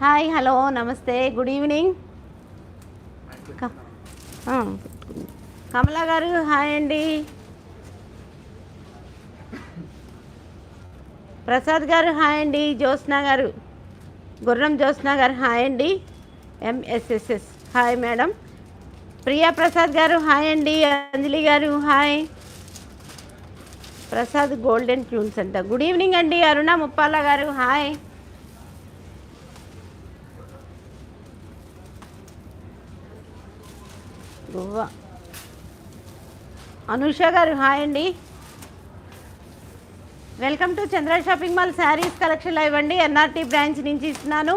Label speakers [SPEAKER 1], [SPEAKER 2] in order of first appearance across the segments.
[SPEAKER 1] Hi hello నమస్తే good evening Kamala garu hi అండి. ప్రసాద్ గారు హాయ్ అండి. జ్యోత్స్న గారు గుర్రం జ్యోత్స్న గారు హాయ్ అండి. MSSS hi madam. Priya Prasad garu hi అండి. Anjali garu hi Prasad golden tunes అంట. గుడ్ ఈవినింగ్ అండి. అరుణ ముప్పాల గారు హాయ్ గువ్వ అనుష గారు హాయ్ అండి. Welcome to Chandra shopping mall saris కలెక్షన్లో ఇవ్వండి ఎన్ఆర్టీ బ్రాంచ్ నుంచి ఇస్తున్నాను.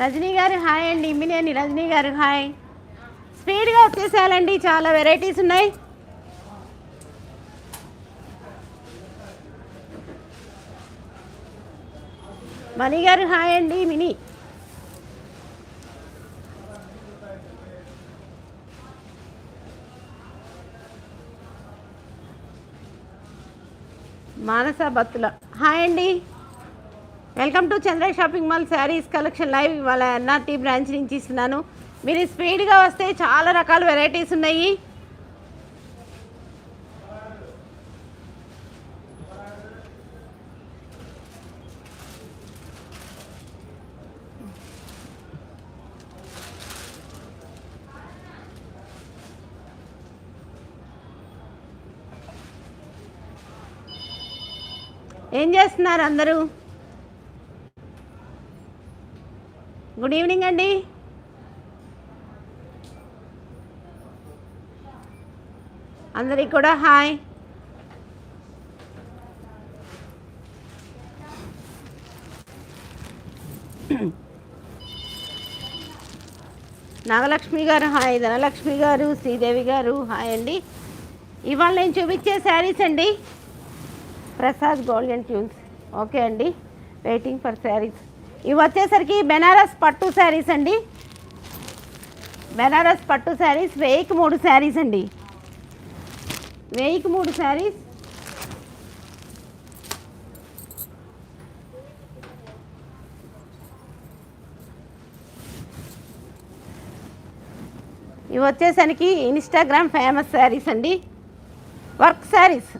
[SPEAKER 1] రజనీ గారు హాయ్ అండి. ఇమ్మినేని రజనీ గారు హాయ్. స్పీడ్గా వచ్చేసేయాలండి. చాలా వెరైటీస్ ఉన్నాయి. మణి గారు హాయ్ అండి. మినీ. మానస బత్తుల. హాయ్ అండి. Welcome to Chandra shopping mall sarees collection live ఇవాళ ఎన్ఆర్టీ బ్రాంచ్ నుంచి ఇస్తున్నాను. మీరు స్పీడ్గా వస్తే చాలా రకాల వెరైటీస్ ఉన్నాయి ఏం చేస్తున్నారు అందరూ? గుడ్ ఈవినింగ్ అండి. అందరికి కూడా హాయ్. నాగలక్ష్మి గారు హాయ్ ధనలక్ష్మి గారు శ్రీదేవి గారు హాయ్ అండి. ఇవాళ నేను చూపించే శారీస్ అండి ప్రసాద్ గోల్డెన్ ట్యూన్స్ ఓకే అండి. వెయిటింగ్ ఫర్ శారీస్ ఇవి వచ్చేసరికి బెనారస్ పట్టు శారీస్ అండి. బెనారస్ పట్టు శారీస్ వెయ్యికి మూడు శారీస్ అండి. వెయ్యికి మూడు శారీస్ ఇవి వచ్చేసరికి ఇన్స్టాగ్రామ్ ఫేమస్ శారీస్ అండి. వర్క్ శారీస్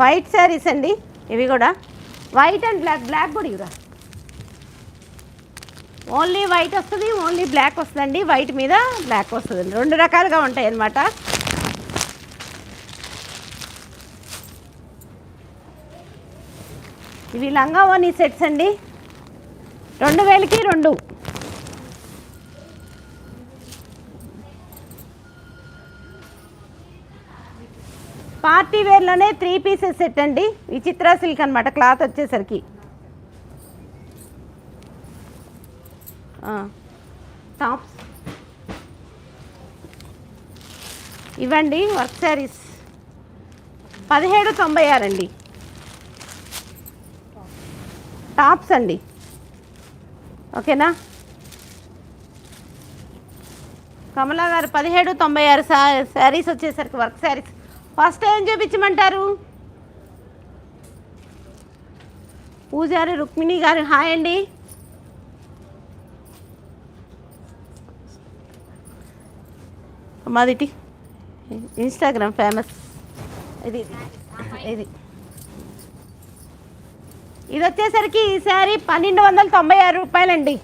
[SPEAKER 1] వైట్ శారీస్ అండి. ఇవి కూడా. వైట్ అండ్ బ్లాక్ బ్లాక్ కూడా ఇవిరా ఓన్లీ వైట్ వస్తుంది ఓన్లీ బ్లాక్ వస్తుందండి. వైట్ మీద బ్లాక్ వస్తుంది. రెండు రకాలుగా ఉంటాయి అన్నమాట. ఇవి లంగా ఓనీ సెట్స్ అండి. రెండు వేలకి రెండు. పార్టీ వేర్లోనే త్రీ పీసెస్ సెట్ అండి. విచిత్ర సిల్క్ అనమాట క్లాత్ వచ్చేసరికి. టాప్స్. ఇవ్వండి వర్క్ శారీస్. పదిహేడు తొంభై ఆరు అండి. టాప్స్ అండి. ఓకేనా? కమలా గారు పదిహేడు తొంభై ఆరు సా శారీస్ వచ్చేసరికి వర్క్ శారీస్. ఫస్ట్ ఏం చూపించమంటారు? పూజారి రుక్మిణి గారు హాయ్ అండి. మాదిటి ఇన్స్టాగ్రామ్ ఫేమస్ ఇది ఇది ఇది. ఇది వచ్చేసరికి ఈ శారీ పన్నెండు వందల తొంభై ఆరు రూపాయలండి.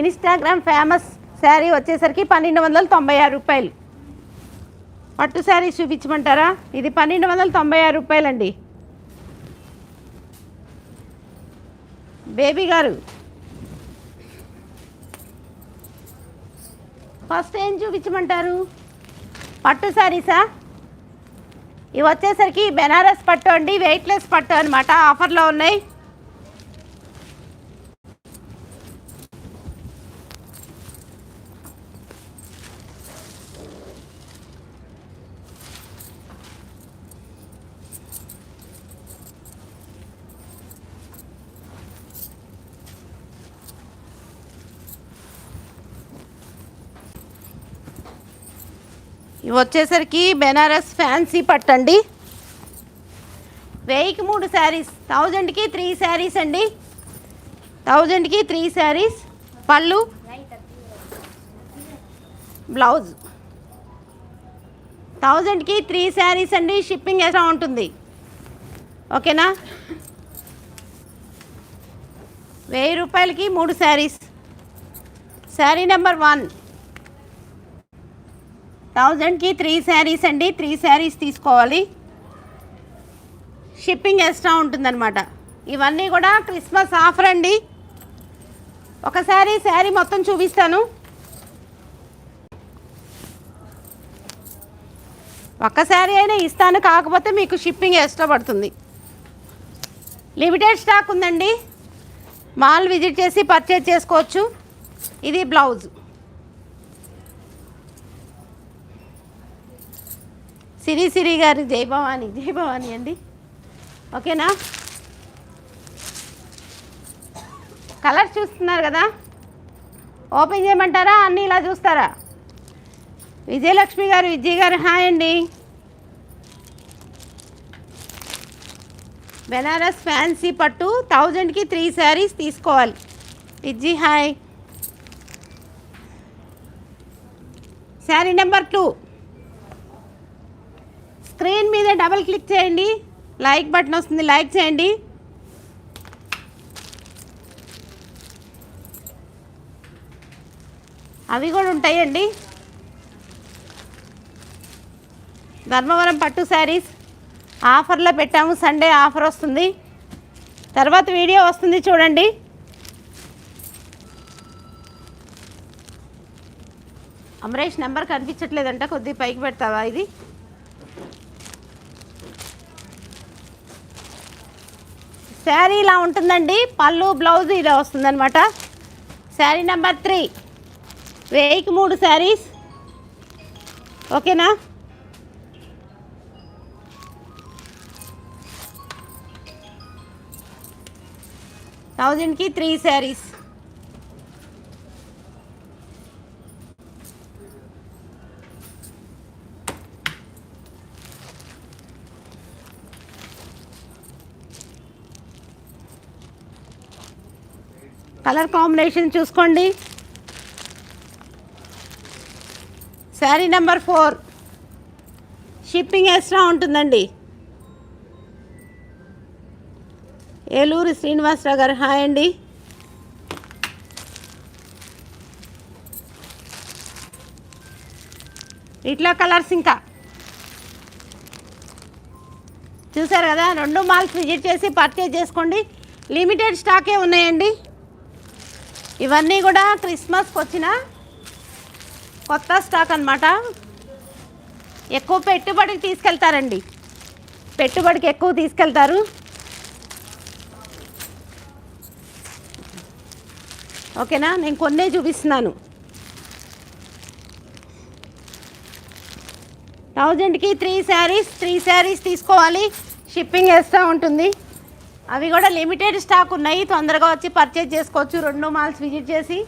[SPEAKER 1] ఇన్స్టాగ్రామ్ ఫేమస్ శారీ వచ్చేసరికి పన్నెండు వందల తొంభై ఆరు రూపాయలు. పట్టు శారీ చూపించమంటారా? ఇది పన్నెండు వందల తొంభై ఆరు రూపాయలండి. బేబీ గారు ఫస్ట్ ఏం చూపించమంటారు? పట్టు శారీసా? ఇవి వచ్చేసరికి బెనారస్ పట్టు అండి వెయిట్లెస్ పట్టు అనమాట ఆఫర్లో ఉన్నాయి. ఇవి వచ్చేసరికి బెనారస్ ఫ్యాన్సీ పట్టండి. వెయ్యికి మూడు శారీస్ థౌజండ్కి త్రీ శారీస్ అండి. థౌజండ్కి త్రీ శారీస్ పళ్ళు బ్లౌజ్. థౌజండ్కి త్రీ శారీస్ అండి షిప్పింగ్ ఎలా ఉంటుంది? ఓకేనా? వెయ్యి రూపాయలకి మూడు శారీస్. Sari number one. థౌజండ్కి త్రీ శారీస్ అండి. త్రీ శారీస్ తీసుకోవాలి. షిప్పింగ్ ఎక్స్ట్రా ఉంటుందన్నమాట. ఇవన్నీ కూడా క్రిస్మస్ ఆఫర్ అండి. ఒకసారి శారీ మొత్తం చూపిస్తాను. ఒక్క శారీ అయినా ఇస్తాను కాకపోతే మీకు షిప్పింగ్ ఎక్స్ట్రా పడుతుంది. లిమిటెడ్ స్టాక్ ఉందండి. మాల్ విజిట్ చేసి పర్చేజ్ చేసుకోవచ్చు. ఇది బ్లౌజ్. సిరి సిరి గారి జై భవాని జై భవాని అండి. ఓకేనా? కలర్ చూస్తున్నారు కదా? ఓపెన్ చేయమంటారా? అన్నీ ఇలా చూస్తారా? విజయలక్ష్మి గారు విజయ్ గారు హాయ్ అండి. బెనారస్ ఫ్యాన్సీ పట్టు థౌజండ్కి త్రీ శారీస్ తీసుకోవాలి. Vijji hi. Sari number two. Screen మీద డబల్ క్లిక్ చేయండి. లైక్ బటన్ వస్తుంది లైక్ చేయండి. అవి కూడా ఉంటాయండి. ధర్మవరం పట్టు శారీస్ ఆఫర్లో పెట్టాము సండే ఆఫర్ వస్తుంది. తర్వాత వీడియో వస్తుంది చూడండి. అమరేష్ నెంబర్ కనిపించట్లేదంట కొద్దిగా పైకి పెడతావా ఇది? శారీ ఇలా ఉంటుందండి. పళ్ళు బ్లౌజ్ ఇలా వస్తుందనమాట శారీ నెంబర్ త్రీ. వెయ్యికి మూడు శారీస్. ఓకేనా? థౌజండ్కి త్రీ శారీస్. కలర్ కాంబినేషన్ చూసుకోండి. Sari number four. Shipping extra ఉంటుందండి. ఏలూరు శ్రీనివాసరావు గారు హాయ్ అండి. ఇట్లా కలర్స్ ఇంకా. చూసారు కదా రెండు మాల్స్ విజిట్ చేసి పర్చేజ్ చేసుకోండి. లిమిటెడ్ స్టాకే ఉన్నాయండి. ఇవన్నీ కూడా క్రిస్మస్కి వచ్చిన కొత్త స్టాక్ అనమాట ఎక్కువ పెట్టుబడికి తీసుకెళ్తారండి. పెట్టుబడికి ఎక్కువ తీసుకెళ్తారు. ఓకేనా? నేను కొన్నే చూపిస్తున్నాను. థౌజండ్కి త్రీ శారీస్ త్రీ శారీస్ తీసుకోవాలి. షిప్పింగ్ వేస్తూ ఉంటుంది. అవి కూడా లిమిటెడ్ స్టాక్ ఉన్నాయి. తొందరగా వచ్చి పర్చేజ్ చేసుకోవచ్చు. రెండు మాల్స్ విజిట్ చేసి.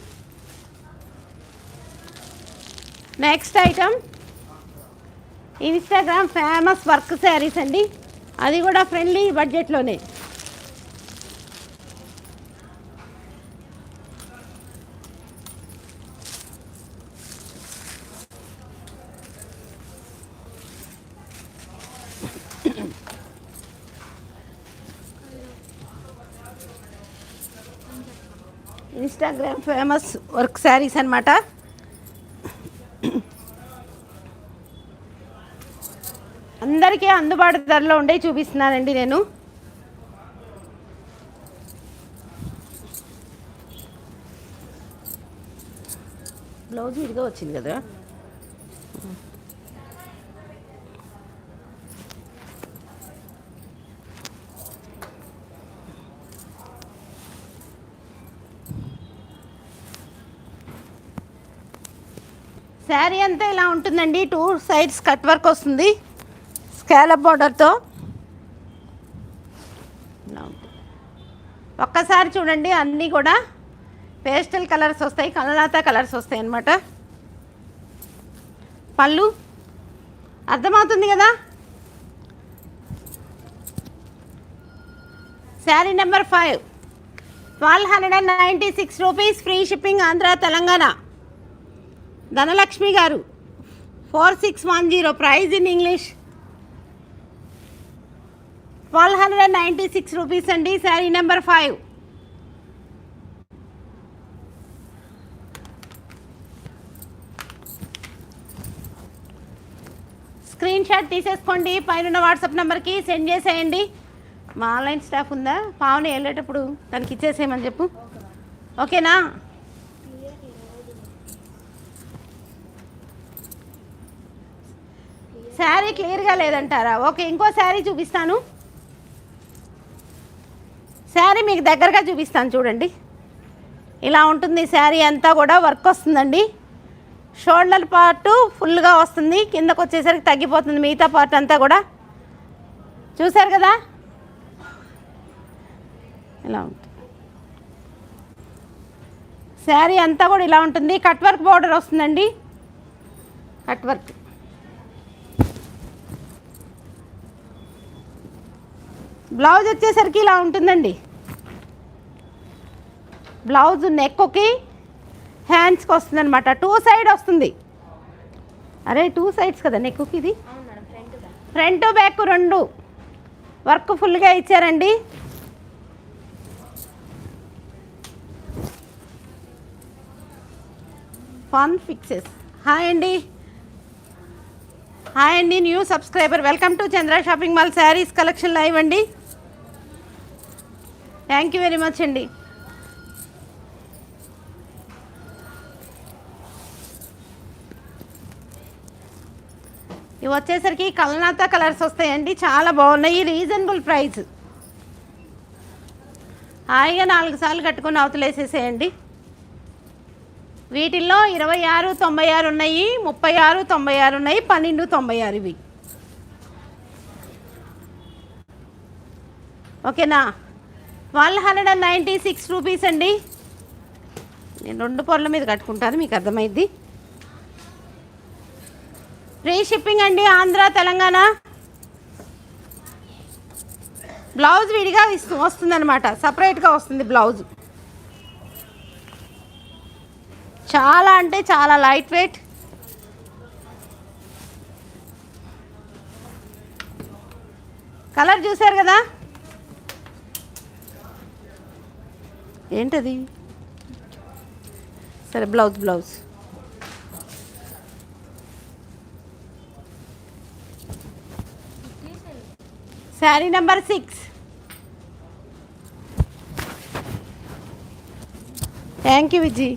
[SPEAKER 1] Next item Instagram famous work saris అండి. అది కూడా ఫ్రెండ్లీ బడ్జెట్లోనే ఇన్స్టాగ్రామ్ ఫేమస్ వర్క్ శారీస్ అనమాట అందరికీ అందుబాటు ధరలో ఉండే చూపిస్తున్నానండి నేను. బ్లౌజ్ ఇదిగా వచ్చింది కదా. శారీ అంతా ఇలా ఉంటుందండి. టూ సైడ్స్ కట్ వర్క్ వస్తుంది. స్కాలప్ బార్డర్తో ఒక్కసారి చూడండి అన్నీ కూడా పేస్టల్ కలర్స్ వస్తాయి కలలాత కలర్స్ వస్తాయి అన్నమాట. పళ్ళు. అర్థమవుతుంది కదా? Sari number five. Twelve hundred and ninety six rupees free shipping Andhra Telangana. Dhanalakshmi garu. Four six one zero price in English twelve hundred ninety six rupees అండి sari number five screen shot తీసేసుకోండి పైన WhatsApp నెంబర్కి send చేసేయండి. మా online staff ఉందా? పావుని వెళ్ళేటప్పుడు తనకి ఇచ్చేసేయమని చెప్పు. ఓకేనా శారీ క్లియర్గా లేదంటారా? ఓకే ఇంకో శారీ చూపిస్తాను. శారీ మీకు దగ్గరగా చూపిస్తాను చూడండి. ఇలా ఉంటుంది శారీ అంతా కూడా వర్క్ వస్తుందండి. షోల్డర్ పార్ట్ ఫుల్గా వస్తుంది కిందకు వచ్చేసరికి తగ్గిపోతుంది మిగతా పార్ట్ అంతా కూడా. చూశారు కదా? ఇలా ఉంటుంది. శారీ అంతా కూడా ఇలా ఉంటుంది. కట్ వర్క్ బార్డర్ వస్తుందండి. Cut work. బ్లౌజ్ వచ్చేసరికి ఇలా ఉంటుందండి. బ్లౌజ్ నెక్కి హ్యాండ్స్కి వస్తుంది అనమాట టూ సైడ్ వస్తుంది. అరే టూ సైడ్స్ కదా నెక్కి ఇది? Front back. రెండు. వర్క్ ఫుల్గా ఇచ్చారండి. Fun fixes. హాయ్ అండి. హాయ్ అండి new subscriber. Welcome to Chandra shopping mall saris collection live అండి. థ్యాంక్ యూ వెరీ మచ్ అండి. ఇవి వచ్చేసరికి కలనాత కలర్స్ వస్తాయండి. చాలా బాగున్నాయి. Reasonable price. హాయిగా నాలుగు సార్లు కట్టుకుని అవతలేసేసేయండి వీటిల్లో ఇరవై ఆరు తొంభై ఆరు ఉన్నాయి. ముప్పై ఆరు తొంభై ఆరు ఉన్నాయి. పన్నెండు తొంభై ఆరు ఇవి. ఓకేనా? One hundred and ninety six rupees అండి. నేను రెండు పొరల మీద కట్టుకుంటాను మీకు అర్థమైద్ది ఫ్రీ షిప్పింగ్ అండి ఆంధ్ర తెలంగాణ. బ్లౌజ్ విడిగా ఇస్తూ వస్తుందన్నమాట సపరేట్గా వస్తుంది బ్లౌజ్. చాలా అంటే చాలా లైట్ వెయిట్ కలర్ చూసారు కదా? ఏంటది? సరే blouse blouse. Sari number six. Thank you Viji.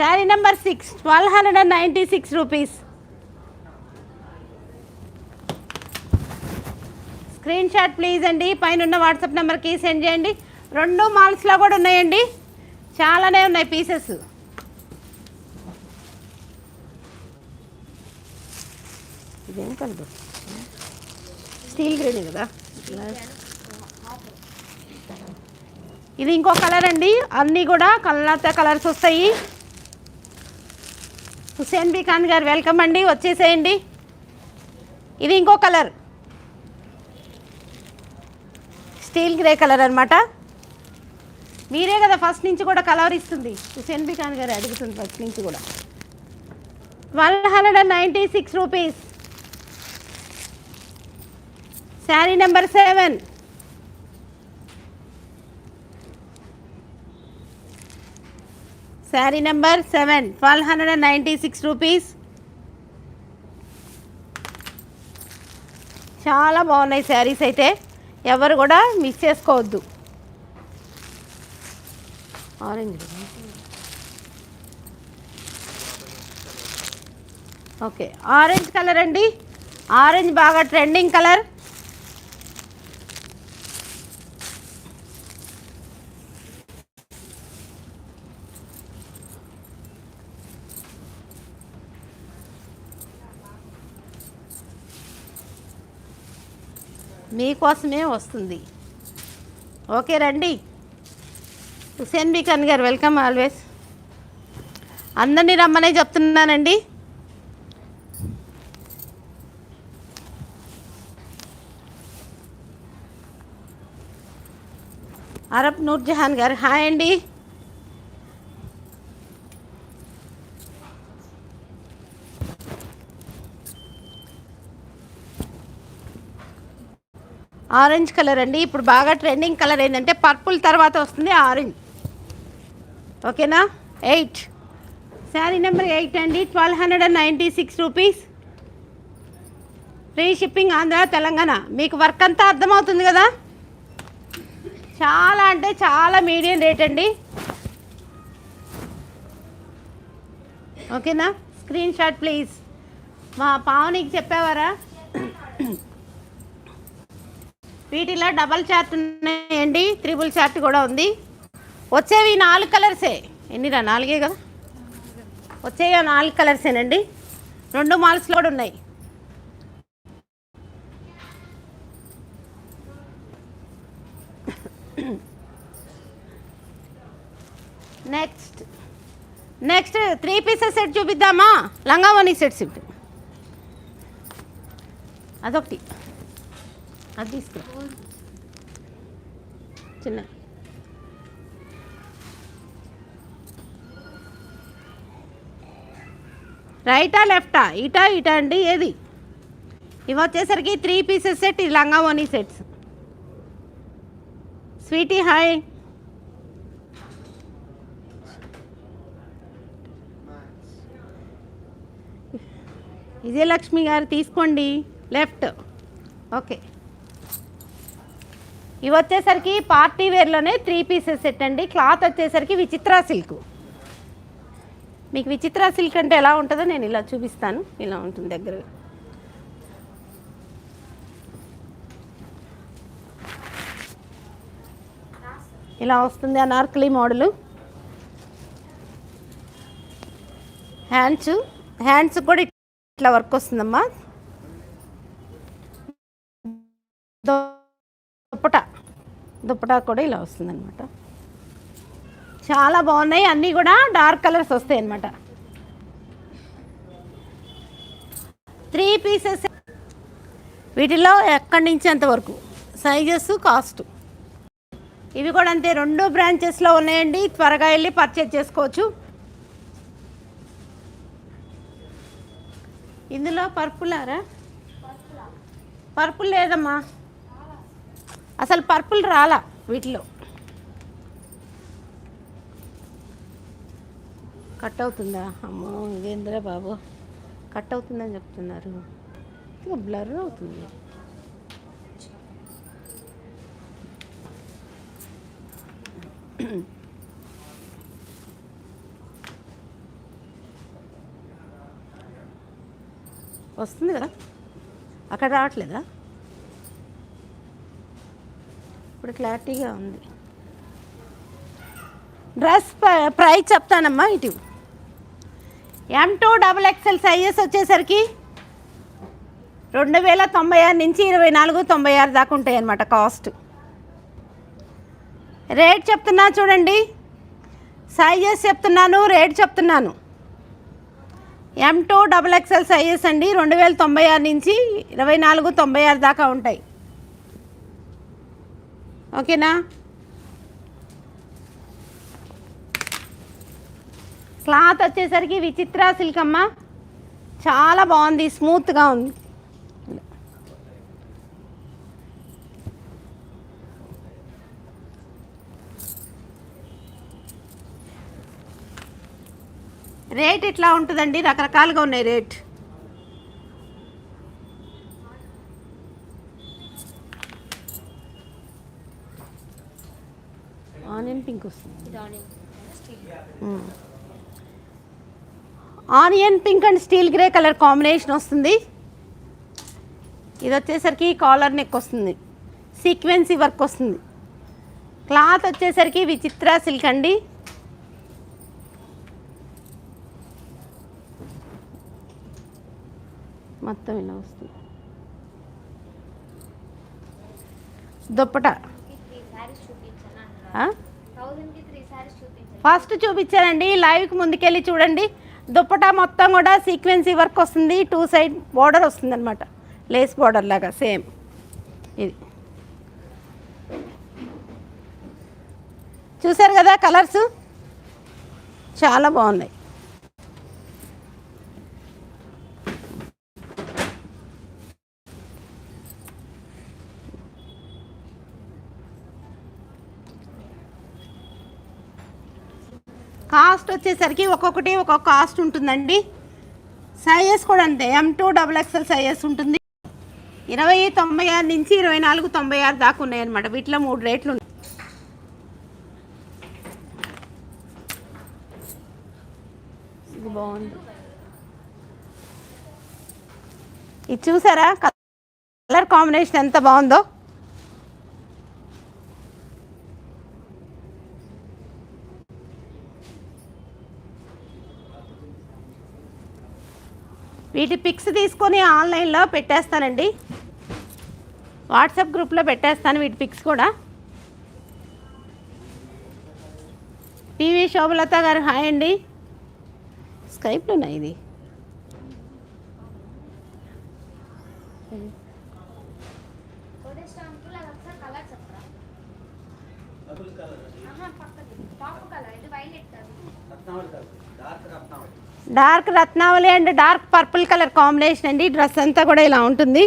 [SPEAKER 1] Sari number six twelve hundred and ninety six rupees. Screenshot please అండి. పైన ఉన్న వాట్సాప్ నెంబర్కి సెండ్ చేయండి. రెండు మాల్స్లో కూడా ఉన్నాయండి. చాలానే ఉన్నాయి పీసెస్. ఇదేం కలదు స్టీల్ గ్రీన్ కదా? ఇది ఇంకో కలర్ అండి. అన్నీ కూడా కలర్తో కలర్స్ వస్తాయి. హుసేన్ బీ ఖాన్ గారు వెల్కమ్ అండి. వచ్చేసేయండి. ఇది ఇంకో కలర్. స్టీల్ గ్రే కలర్ అనమాట మీరే కదా ఫస్ట్ నుంచి కూడా కలవరిస్తుంది. ఇస్తుంది హుసేన్ ఖాన్ గారు అడుగుతుంది ఫస్ట్ నుంచి కూడా. One hundred and ninety six rupees. Sari number seven. Sari number seven. Twelve hundred and ninety six rupees. చాలా బాగున్నాయి శారీస్ అయితే. ఎవరు కూడా మిస్ చేసుకోవద్దు. ఆరెంజ్ ఓకే ఆరెంజ్ కలర్ అండి. ఆరెంజ్ బాగా ట్రెండింగ్ కలర్. మీకోసమే వస్తుంది. ఓకే రండి. హుసేన్ బీఖాన్ గారు వెల్కమ్ ఆల్వేస్. అందరినీ రమ్మనే చెప్తున్నానండి. అరబ్ నూర్ జహాన్ గారు హాయ్ అండి. ఆరెంజ్ కలర్ అండి. ఇప్పుడు బాగా ట్రెండింగ్ కలర్ ఏంటంటే పర్పుల్ తర్వాత వస్తుంది ఆరెంజ్. ఓకేనా? ఎయిట్ శారీ నెంబర్ ఎయిట్ అండి. Twelve hundred and ninety six rupees free shipping Andhra Telangana మీకు వర్క్ అంతా అర్థమవుతుంది కదా? చాలా అంటే చాలా మీడియం రేట్ అండి. ఓకేనా? స్క్రీన్ షాట్ ప్లీజ్ మా పావనికి చెప్పేవారా? వీటిలో డబల్ చార్ట్ ఉన్నాయండి. త్రిబుల్ చార్ట్ కూడా ఉంది. వచ్చేవి నాలుగు కలర్సే. ఎన్నిరా? నాలుగే కదా? వచ్చేవి నాలుగు కలర్సేనండి. రెండు మాల్స్లో కూడా ఉన్నాయి. Next. Next three pieces set చూపిద్దామా? లంగావని సెట్స్ ఇప్పుడు అదొకటి. అది తీసుకురా. చిన్న. రైటా లెఫ్టా? ఇటా ఇటా అండి ఏది? ఇవి వచ్చేసరికి త్రీ పీసెస్ సెట్ ఇది ఓనీ సెట్స్ స్వీటీ హాయ్ విజయలక్ష్మి గారు తీసుకోండి. లెఫ్ట్. ఓకే. ఇవి వచ్చేసరికి పార్టీ వేర్లోనే త్రీ పీసెస్ సెట్ అండి. క్లాత్ వచ్చేసరికి విచిత్ర సిల్క్ మీకు విచిత్ర సిల్క్ అంటే ఎలా ఉంటుందో నేను ఇలా చూపిస్తాను. ఇలా ఉంటుంది దగ్గర. ఇలా వస్తుంది అనార్కలి మోడలు. హ్యాండ్స్ హ్యాండ్స్ కూడా ఇట్లా వర్క్ వస్తుందమ్మా. దుప్పట. దుప్పట కూడా ఇలా వస్తుందన్నమాట. చాలా బాగున్నాయి. అన్నీ కూడా డార్క్ కలర్స్ వస్తాయి అన్నమాట. త్రీ పీసెస్ వీటిలో ఎక్కడి నుంచి అంతవరకు సైజెస్ కాస్ట్. ఇవి కూడా అంతే. రెండు బ్రాంచెస్లో ఉన్నాయండి. త్వరగా వెళ్ళి పర్చేజ్ చేసుకోవచ్చు. ఇందులో పర్పుల్ ఆరా? పర్పుల్ లేదమ్మా. అసలు పర్పుల్ రాలా వీటిలో? కట్ అవుతుందా? అమ్మో ఇదేంద్రా బాబు? కట్ అవుతుందని చెప్తున్నారు. ఇక బ్లర్ అవుతుంది. వస్తుంది కదా? అక్కడ రావట్లేదా? ఇప్పుడు క్లారిటీగా ఉంది. డ్రెస్ ప్రైస్ చెప్తానమ్మా ఇటు. M to double XL sizes వచ్చేసరికి రెండు వేల తొంభై ఆరు నుంచి ఇరవై నాలుగు తొంభై ఆరు దాకా ఉంటాయి అన్నమాట కాస్ట్. రేట్ చెప్తున్నా చూడండి. సైజెస్ చెప్తున్నాను రేట్ చెప్తున్నాను. M to double XL sizes అండి రెండు వేల తొంభై ఆరు నుంచి ఇరవై నాలుగు తొంభై ఆరు దాకా ఉంటాయి. ఓకేనా? క్లాత్ వచ్చేసరికి విచిత్ర సిల్క్ అమ్మ. చాలా బాగుంది స్మూత్గా ఉంది. రేట్ ఇట్లా ఉంటుందండి? రకరకాలుగా ఉన్నాయి రేట్ ఆనియన్ పింక్ వస్తుంది. Onion pink and steel grey colour combination వస్తుంది. ఇది వచ్చేసరికి కాలర్ నెక్ వస్తుంది. సీక్వెన్సీ వర్క్ వస్తుంది. క్లాత్ వచ్చేసరికి విచిత్ర సిల్క్ అండి. మొత్తం ఇలా వస్తుంది. దుప్పట? ఫస్ట్ చూపించానండి. లైవ్కి ముందుకెళ్ళి చూడండి. దుప్పటా మొత్తం కూడా సీక్వెన్సీ వర్క్ వస్తుంది. టూ సైడ్ బార్డర్ వస్తుంది అనమాట లేస్ బార్డర్ లాగా సేమ్. ఇది. చూసారు కదా కలర్స్? చాలా బాగున్నాయి కాస్ట్ వచ్చేసరికి ఒక్కొక్కటి ఒక్కొక్క కాస్ట్ ఉంటుందండి. సైజెస్ కూడా అంతే. M to double XL sizes ఉంటుంది. ఇరవై తొంభై ఆరు నుంచి ఇరవై నాలుగు తొంభై ఆరు దాకా ఉన్నాయన్నమాట. వీటిలో మూడు రేట్లు ఉన్నాయి. ఇది బాగుంది. ఇది చూసారా? కలర్ కాంబినేషన్ ఎంత బాగుందో? వీటి పిక్స్ తీసుకొని ఆన్లైన్లో పెట్టేస్తానండి. వాట్సాప్ గ్రూప్లో పెట్టేస్తాను వీటి పిక్స్ కూడా. టీవీ శోభలత గారు హాయ్ అండి. స్కైప్లోనా ఇది
[SPEAKER 2] ఒకటే స్టాంపులు అది ఒకసారి కలర్ చెప్పరా ఆహా, పక్కది టాప్ కలర్ ఇది వైలెట్ కలర్
[SPEAKER 1] డార్క్ రత్నావళి and dark purple colour combination అండి. డ్రెస్ అంతా కూడా ఇలా ఉంటుంది.